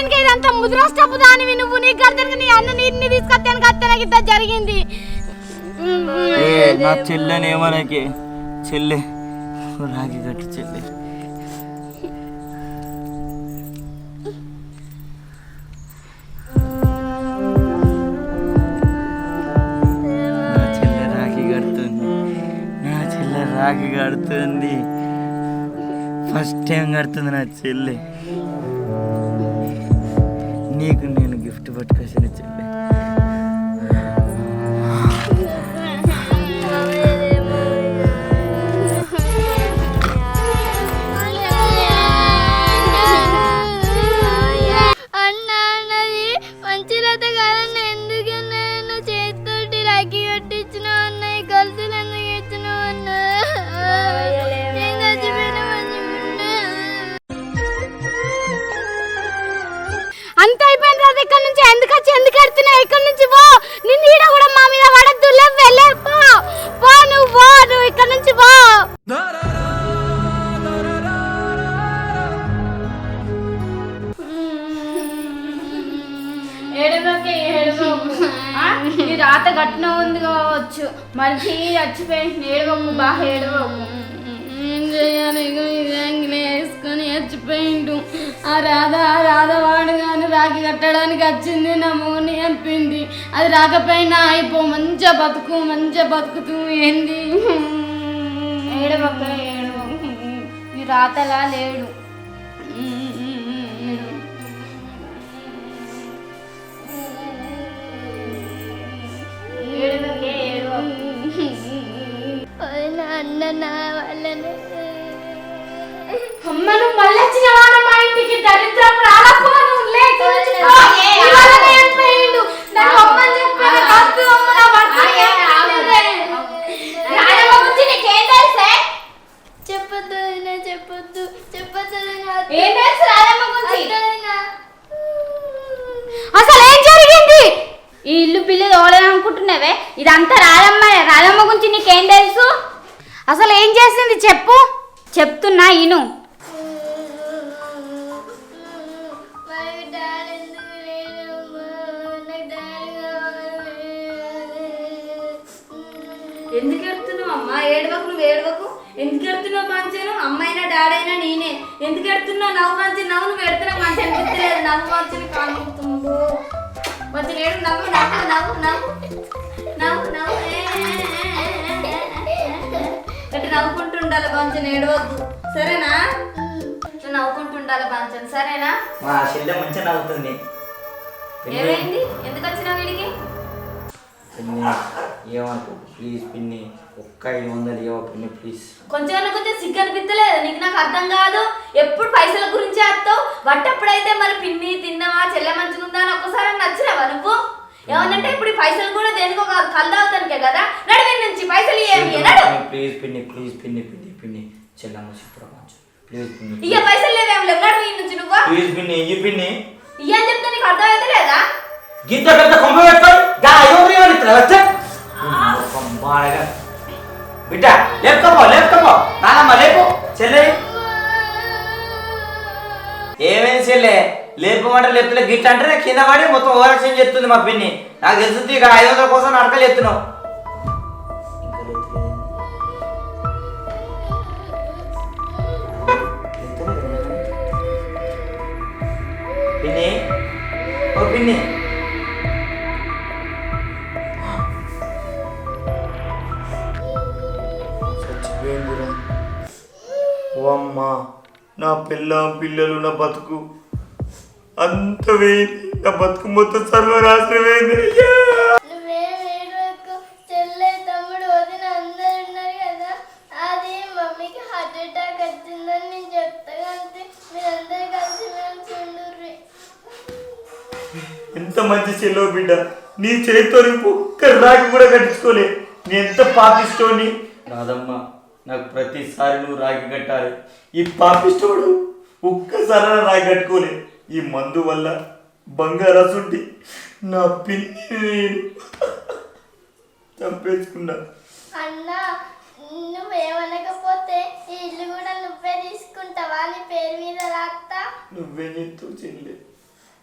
వెనక ఇదంతా ముద్రాష్టపు దానివి నువ్వు. నీ గద్దరికి నీ అన్న నీటిని తీసుకొస్తాను కత్తాను ఇంత జరిగింది. నా నా చెల్లెనేమనకి చెల్లె రాగి కట్టు చెల్లె. నా రాఖీ కడుతుంది. ఫస్ట్ టైం కడుతుంది నా చెల్లి. నీకు నేను గిఫ్ట్ చచ్చిపోయింది బాగా ఏం చేయాలి ఇది వేసుకొని చచ్చిపోయిండు ఆ రాధ ఆ రాధ వాడు కానీ రాఖీ కట్టడానికి వచ్చింది నా మోని చెప్పింది అది రాకపోయినా అయిపో మంచిగా బతుకు మంచిగా బతుకుతూ ఏంది? ఏడవక్క ఏడవకు. ఈ రాతలా లేడు. ఏడవకే. అన్న నా వల్లనే అమ్మ నువ్వు మళ్ళీ వచ్చినవా మా ఇంటికి దరిద్రం రాలపో నువ్వు లే ఇక్కడి నుంచి పో. ఏ, ఏ, ఇవాళనే చనిపోయిండు. నాకు అమ్మని చెప్పాను, కాదు అమ్మ, నా భర్త చెప్పలేదే. రాయమ్మ గురించి నీకేం తెలుసే? చెప్పొద్దు వదిన చెప్పొద్దు చెప్పొద్దు వదిన. ఏం తెలుసు రాయమ్మ గురించి? వద్దు వదిన. అసలు ఏం జరిగింది ఈ ఇల్లు పిల్లి తోలేదనుకుంటున్నావే ఇదంతా రాయమ్మ రాయమ్మ గురించి నీకేం తెలుసు అసలు ఏం చేసింది చెప్పు? చెప్తున్నా ఇను. మరి ఎందుకు అమ్మా? నాకు డాడీ కావాలి. ఎందుకు ఎడుతున్నావు అమ్మా? ఏడవకు నువ్వు ఏడవకు. ఎందుకు ఎడుతున్నావు మంచాను అమ్మైనా డాడైనా నేనే. ఎందుకు ఎడుతున్నావు నవ్వు మంచి నవ్వు నువ్వు ఎడుతున్నావు మంచి అనిపించలేదు నవ్వు మంచిని కానుకుంటుందో మంచి ఏడు నవ్వు నవ్వు నవ్వు నవ్వు నవ్వు. గట్టి నవ్వుకుంటూ ఉండాలి మంచి ఏడవద్దు. సరేనా? నువ్వు నవ్వుకుంటూ ఉండాలి మంచం సరేనా? మా చెల్లె మంచిగా నవ్వుతుంది. ఏమైంది? ఎందుకు వచ్చినావు వీడికి? పిన్ని ఏమనుకో ప్లీజ్ పిన్ని ఒక్క ఐదు వందలు ఇవ్వ పిన్ని ప్లీజ్ కొంచెం కొంచెం సిగ్గు అనిపించలేదు నీకు నాకు అర్థం కాదు. ఎప్పుడు పైసల గురించి వస్తావు వట్టప్పుడైతే మరి పిన్ని తిన్నావా? చెల్లె మంచిగా ఉందా అని ఒక్కసారి నచ్చినావా నువ్వు? ఏమనంటే ఇప్పుడు పైసలు కూడా దేనికో కాదు కళ్ళు తాగుతానికే కదా? నడు వీడి నుంచి పైసలు ఇవ్వమి నడు. ప్లీజ్ పిన్ని ప్లీజ్ పిన్ని పిన్ని పిన్ని చెల్లమ్మ చెప్పుడు కొంచెం. ప్లీజ్ పిన్ని ఇయ్య పైసలు లేవేం లేవు నడు వీడి నుంచి నువ్వు. ప్లీజ్ పిన్ని ఇయ్యి పిన్ని ఇయ్య అని చెప్తే నీకు అర్థం అయితే లేదా? గీత పెద్ద కొంప పెట్టుకొని దా ఎవరు ఎవరు ఇట్లా వచ్చా. బిడ్డ లేపుకపో లేపుకపో నానమ్మ లేపు. చెల్లె. ఏమైంది చెల్లె? లేపమంటే లేపులే గిట్ అంటే కింద పడి మొత్తం ఓవరాక్షన్ చెప్తుంది మా పిన్ని. నాకు తెలుస్తుంది ఇక ఐదు వందల కోసం నడకలు ఎత్తున్నావు. పిన్ని? ఓ పిన్ని. ఓ నా పిల్ల పిల్లలు నా బతుకు. అంత వేయింది నా బతుకు మొత్తం సర్వనాశనం అయింది. నేను ఎంత మంచి చెల్లో బిడ్డ. నీ చేతితో ఒక్క రాకి కూడా కట్టించుకోలే. నీ ఎంత పాపిస్తోని రాదమ్మా నాకు ప్రతిసారి నువ్వు రాగి కట్టాలి. ఈ పాపిస్తోడు ఒక్కసారి రాగి కట్టుకోలే. ఈ మందు వల్ల బంగారసుంటి నా పిన్ని నేను చంపేసుకున్నా. అన్న నువ్వేమనకపోతే ఈ ఇల్లు కూడా నువ్వే తీసుకుంటావా? నీ పేరు మీద రాస్తా నువ్వేం చెప్తావు చెల్లి.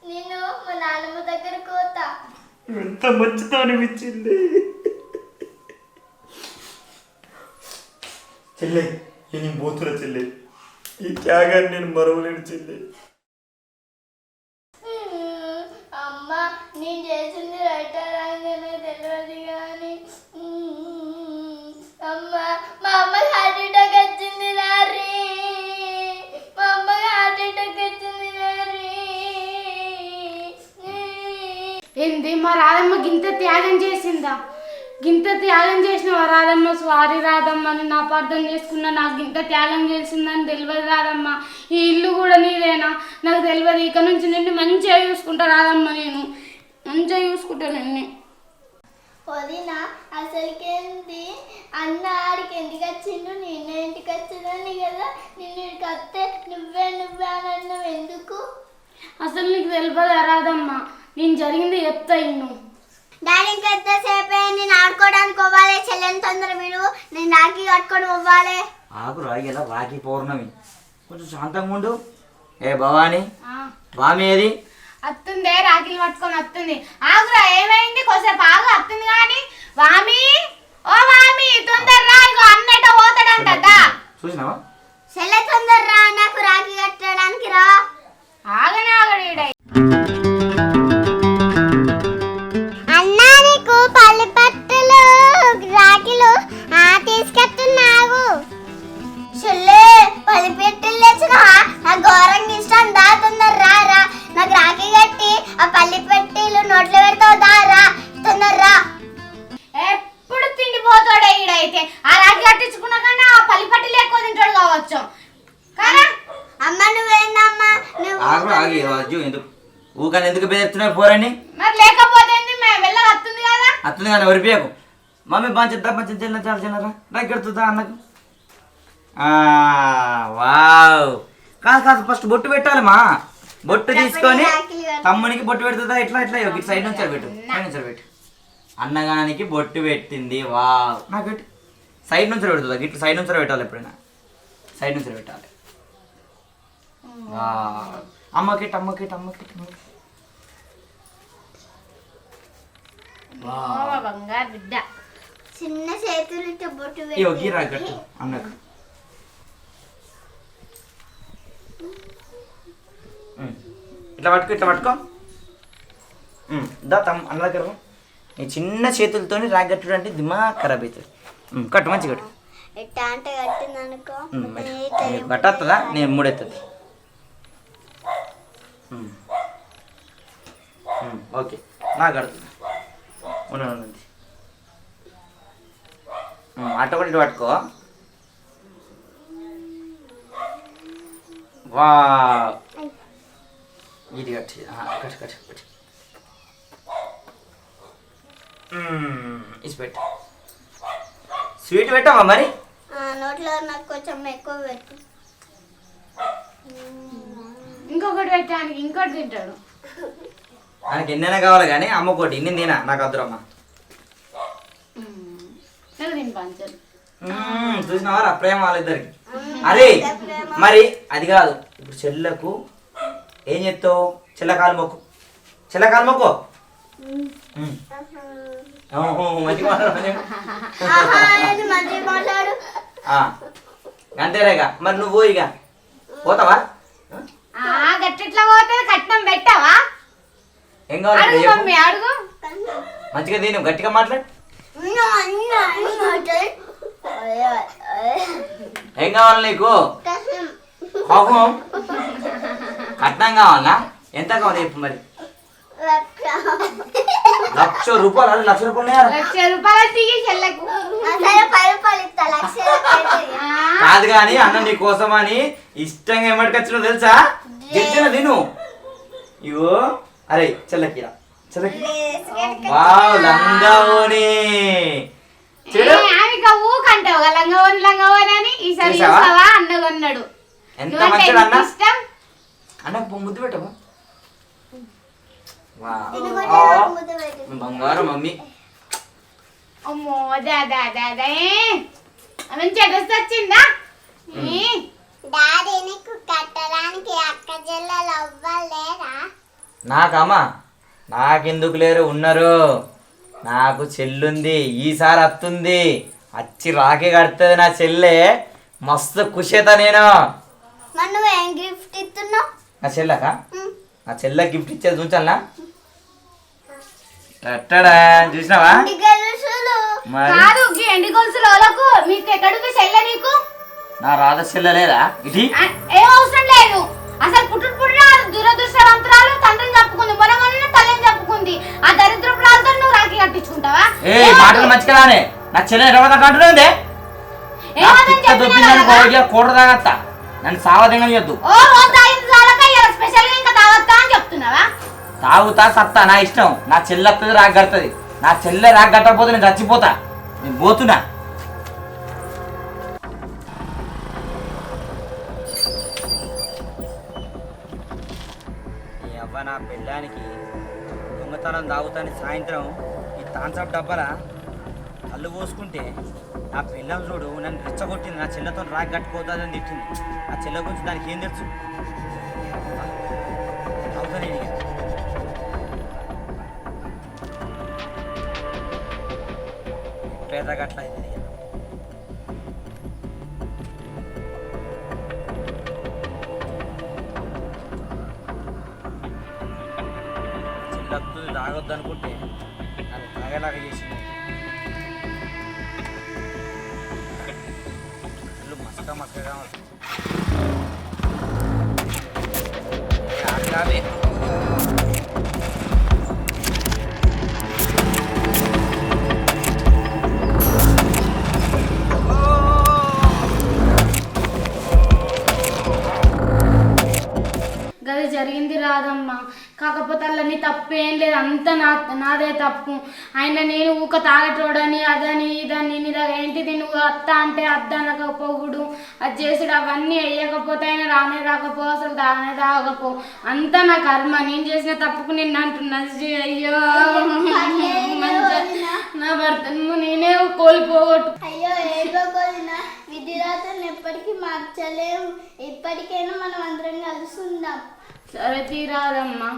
నేను మా నాన్నమ్మ దగ్గర కోతా ఎంత మంచితో అనిపించింది చెల్లె నేను పోతున్నా చెల్లె. ఈ త్యాగాన్ని నేను మరవలేను చెల్లె అమ్మ నేను చేసింది రైట్ రాగానే తెలియదు కానీ అమ్మ మా అమ్మకి హార్ట్ అటాక్ వచ్చింది నారి మా అమ్మకి హార్ట్ అటాక్ వచ్చింది నారి ఏంది మా రాధమ్మ గింత త్యాగం చేసిందా? గింత త్యాగం చేసిన రాధమ్మ స్వారీ రాధమ్మ అని అపార్థం చేసుకున్నా నాకు గింత త్యాగం చేసిందని తెలియదు రాధమ్మ. ఈ ఇల్లు కూడా నీదేనా? నాకు తెలియదు ఇక నుంచి నిన్ను మంచిగా చూసుకుంటా రాధమ్మ నేను. మంచిగా చూసుకుంటా నిన్ను వదిన అసలుకేంది? అన్న ఆడికి ఎందుకు వచ్చిండు నిన్న ఇంటికి వచ్చిందని కదా నిన్ను ఇక్కడికి వస్తే నువ్వే నువ్వే అని అన్నావు ఎందుకు? అసలు నీకు తెలియదు రాధమ్మ నేను జరిగింది చెప్తా ఇన్ను. డాడీ ఎంతసేపు నేను ఆడుకోవడానికి పోవాలి. చెల్లెని తొందర మీరు? నేను రాఖీ కట్టుకొని పోవాలి. ఆకురా ఇలా రాఖీ పౌర్ణమి? కొంచెం శాంతంగా ఉండు. ఏ భవాని ఆ, వామి ఏది అత్తుందే రాఖీలు పట్టుకొని వస్తుంది ఆగురా ఏమైంది? కొద్దిసేపు ఆగు వస్తుంది కానీ. వామి ఓ వామి తొందరరా ఇగో అన్నట పోతాడంట దా. చూసినావా? చెల్లె తొందర రా నాకు రాఖీ కట్టడానికి రా. ఆగనే ఆగడు. అన్నా నీకు పల్లి ఆ పల్లి పెట్టెలు నోట్లో పెడతావు దా రా తొందర రా. ఎప్పుడు తిండిపోతాడే ఈడైతే? ఆ రాఖీ కట్టించుకున్న కన్నా ఆ పల్లిపట్టి ఎక్కువ తింటాడు కావచ్చు. కదా అమ్మ నువ్వేందమ్మా? నువ్వు ఆగు ఆగి అజ్జు ఎందుకు? ఊకని ఎందుకు బెదిరిస్తున్నావు పోరని మరి లేకపోతే ఏంది? మే- వెళ్ళ వస్తుంది కదా. అతను కానీ ఎవరిపోయాకు మమ్మీ బాగా మంచి చిన్న చాలా చిన్నరా? నాకు ఎడుతుందా అన్నకు? ఆ, వావ్. కాదు కాదు ఫస్ట్ బొట్టు పెట్టాలమ్మా బొట్టు తీసుకొని తమ్మునికి బొట్టు పెడుతుందా? ఇట్లా ఇట్లా ఇటు సైడ్ నుంచి పెట్టు. సైడ్ నుంచి పెట్టు. అన్నగానికి బొట్టు పెట్టింది. వావ్. నాకు పెట్టు. సైడ్ నుంచి పెడుతుందా? ఇట్లా సైడ్ నుంచి పెట్టాలి ఎప్పుడైనా? సైడ్ నుంచి పెట్టాలి. అమ్మకి అమ్మకి అమ్మకి అమ్మకి వావ్. ఓ బంగారు బిడ్డ. చిన్న చేతులతో బొట్టు అన్నకు. ఇట్లా పట్టుకో ఇట్లా పట్టుకో. దా తమ్ అన్న దగ్గర. ఈ చిన్న చేతులతోని రాగట్టుడు అంటే దిమాగ్ ఖరాబ్ అవుతుంది కట్టు మంచి కట్టు కట్టొస్తుందా నేను మూడెత్తుంది. ఉమ్, ఓకే. నాకు కడుతుంది. ఉండండి ఉండండి ఉమ్, అటు ఒకటి ఇటు పట్టుకో. వా ఇది కట్టి. పెట్టు స్వీట్ పెట్టావా మరి? నోట్లో నాకు కొంచెం ఎక్కువ పెట్టు. ఇంకొకటి పెట్టడానికి ఇంకోటి తింటాడు. నాకు ఎన్నైనా కావాలి కానీ అమ్మకోటి ఇన్ని తినా నాకు అద్దురమ్మ నువ్వు తిని పంచరు మ్మ్, చూసినావా ప్రేమ వాళ్ళిద్దరికి. అరే మరి అది కాదు ఇప్పుడు చెల్లకు ఏం చెప్తావు చెల్లకాలు మొక్కు. చెల్లకాలు మొక్కు. మంచిగా మాట్లాడు, అంతేరేగా మరి నువ్వు ఇక. పోతావా? ఆ? గట్టెట్లా పోతుంది కట్నం పెట్టావా? ఏం కావాలి? అడుగు మంచిగా తిను గట్టిగా మాట్లాడు. ఏం కావాలి నీకు. పాపం కట్నం కావాలా ఎంత కావాలి చెప్పు మరి? లక్ష. రూపాయలు లక్ష రూపాయలు? లక్ష కాదు కానీ అన్న నీ కోసం అని ఇష్టంగా ఏమట్టుకొచ్చినో తెలుసా? గెలిచిన తిను. ఇగో అరే చెల్లకిరా చెల్లకి. వావ్ లంగావోని. చూడు. ఏ, ఆమెకి ఊకంటావు కదా లంగవని లంగవని అని ఈసారి చూసావా? చూసావా? అన్నగొన్నాడు ఎంత అన్న? ఇష్టం? అన్నకు ముద్దు పెట్టము. బంగారం మమ్మీ. అమ్మో అదే అదే మంచి డ్రెస్ వచ్చిందా? ఏ, డాడీ నీకు కట్టడానికి అక్క చెల్లెలు అవ్వలేరా? నాకమ్మా నాకెందుకు లేరు? ఉన్నారు. నాకు చెల్లుంది ఈసారి అత్తుంది. అచ్చి రాఖీ కడుతుంది నా చెల్లె. మస్తు ఖుషిత నేను. మరి నువ్వేం గిఫ్ట్ ఇస్తున్నావు? నా చెల్లెక? నా చెల్లె గిఫ్ట్ ఇచ్చేది ఎట్టడా? చూసినావా? కాదు ఎండి గొలుసులు వాళ్ళకు మీకు ఎక్కడికి చెల్లె నీకు? నా రాధ చెల్లె లేదా? ఆ, ఏం అవసరం లేదు. అసలు పుట్టుడు పుట్టిన దురదృష్టవంతరాలు తండ్రిని చెప్పుకుంది. తల్లిని చెప్పుకుంది. ఆ దరిద్రపురాలతో నువ్వు రాఖీ కట్టించుకుంటావా? ఏ మాటలు మంచిగా రానే. నా చెల్లె కూడ తాగత్తా. నన్ను సావదంగా చేయొద్దు. ఓ తాగింది స్పెషల్గా ఇంకా తాగొద్దా అని చెప్తున్నావా? తాగుతా సత్తా నా ఇష్టం. నా చెల్లె వస్తుంది రాగ కడుతుంది. నా చెల్లె రాగ కట్టకపోతే నేను చచ్చిపోతా. నేను పోతున్నా. ఈ అవ్వ నా పెళ్ళానికి దొంగతనం తాగుతాని సాయంత్రం ఈ తాన్సప్ డబ్బాల కళ్ళు పోసుకుంటే నా పిల్లం చూడు నన్ను రెచ్చగొట్టింది. నా చెల్లెతో రాగి కట్టుకోవద్దని తిట్టింది. నా చెల్లె గురించి దానికి ఏం తెలుసు? తాగుతాను నేను ఇక. పేద గట్ల ఇది చిల్లత్తు తాగొద్దు అనుకుంటే నన్ను తాగేలాగా చేసింది ఇల్లు మసక మసకగా ఉంది. ఏ గది జరిగింది రాదమ్మా కాకపోతే అలా నీ తప్పు ఏం లేదు. అంత నా నాదే తప్పు. ఆయన నేను ఊక తాగటోడని అదని ఇదని నీ దగ్గర ఏంటిది నువ్వు అత్త అంటే అద్ద అనకపోవుడు. అది చేసుడు అవన్నీ వేయకపోతే ఆయన రానే రాకపో అసలు తాగనే తాగపో అంతా నా కర్మ. నేను చేసిన తప్పుకు నిన్ను అంటున్నా. అయ్యో నా భర్తను నేనే కోల్పోగొట్టు. అయ్యో ఏడవకూడదు విధిరాతను ఎప్పటికీ మార్చలేం ఇప్పటికైనా మనం అందరం కలిసి سأرتي رارما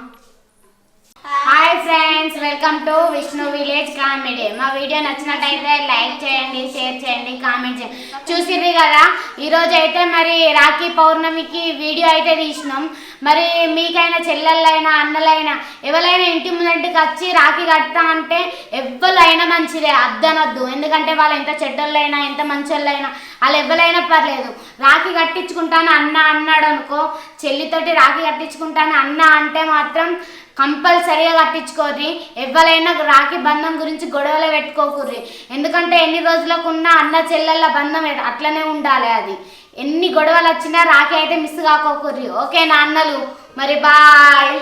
hi friends welcome to Vishnu village comedy. మా వీడియో నచ్చినట్టయితే లైక్ చేయండి షేర్ చేయండి కామెంట్ చేయండి. చూసిర్రు కదా ఈరోజు అయితే మరి రాఖీ పౌర్ణమికి వీడియో అయితే తీసినాం. మరి మీకైనా చెల్లెళ్ళైనా అన్నలైనా ఎవరైనా ఇంటి ముందంటికి వచ్చి రాఖీ కడతా అంటే ఎవ్వరైనా మంచిదే అద్దనొద్దు. ఎందుకంటే వాళ్ళు ఎంత చెడ్డోళ్ళైనా ఎంత మంచోళ్ళైనా వాళ్ళు ఎవరైనా పర్లేదు. రాఖీ కట్టించుకుంటాను అన్న అన్నాడు అనుకో చెల్లితోటి రాఖీ కట్టించుకుంటాను అన్న అంటే మాత్రం కంపల్సరిగా కట్టించుకోర్రి. ఎవరైనా రాఖీ బంధం గురించి గొడవలు పెట్టుకోకూర్రి. ఎందుకంటే ఎన్ని రోజులకు ఉన్న అన్న చెల్లెళ్ళ బంధం అట్లనే ఉండాలి అది. ఎన్ని గొడవలు వచ్చినా రాఖీ అయితే మిస్ కాకోకూర్రి. ఓకే నా అన్నలు? మరి బాయ్.